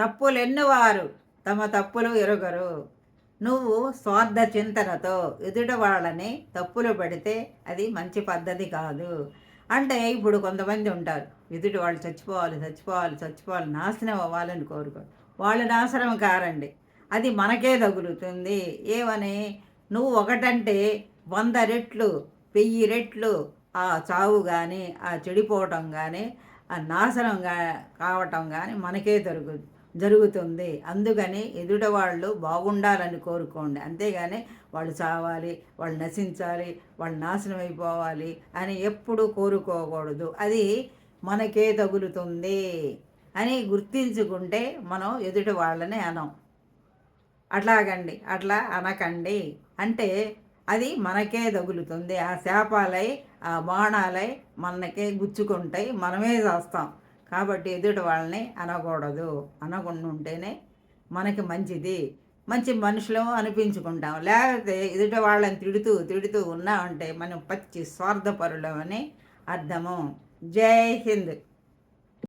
తప్పులెన్నువారు తమ తప్పులు ఎరుగరు. నువ్వు స్వార్థ చింతనతో ఎదుట వాళ్ళని తప్పులు పెడితే అది మంచి పద్ధతి కాదు. అంటే ఇప్పుడు కొంతమంది ఉంటారు ఎదుటి వాళ్ళు చచ్చిపోవాలి చచ్చిపోవాలి చచ్చిపోవాలి నాశనం అవ్వాలని కోరుకోరు. వాళ్ళు నాశనం కారండి. అది మనకే తగులుతుంది. ఏమని? నువ్వు ఒకటంటే వంద రెట్లు వెయ్యి రెట్లు ఆ చావు కానీ ఆ చెడిపోవటం కానీ ఆ నాశనం కావటం కానీ మనకే దొరుకుతుంది. జరుగుతుంది. అందుకని ఎదుట వాళ్ళు బాగుండాలని కోరుకోండి. అంతేగాని వాళ్ళు చావాలి వాళ్ళు నశించాలి వాళ్ళు నాశనం అయిపోవాలి అని ఎప్పుడూ కోరుకోకూడదు. అది మనకే తగులుతుంది అని గుర్తించుకుంటే మనం ఎదుటి వాళ్ళని అనం. అట్లాగండి అట్లా అనకండి. అంటే అది మనకే తగులుతుంది. ఆ శాపాలై ఆ బాణాలై మనకే గుచ్చుకుంటాయి. మనమే చేస్తాం. కాబట్టి ఎదుటి వాళ్ళని అనకూడదు. అనకుండా ఉంటేనే మనకి మంచిది. మంచి మనుషులు అనిపించుకుంటాం. లేకపోతే ఎదుట వాళ్ళని తిడుతూ తిడుతూ ఉన్నామంటే మనం పచ్చి స్వార్థపరులమని అర్థము. జై హింద్.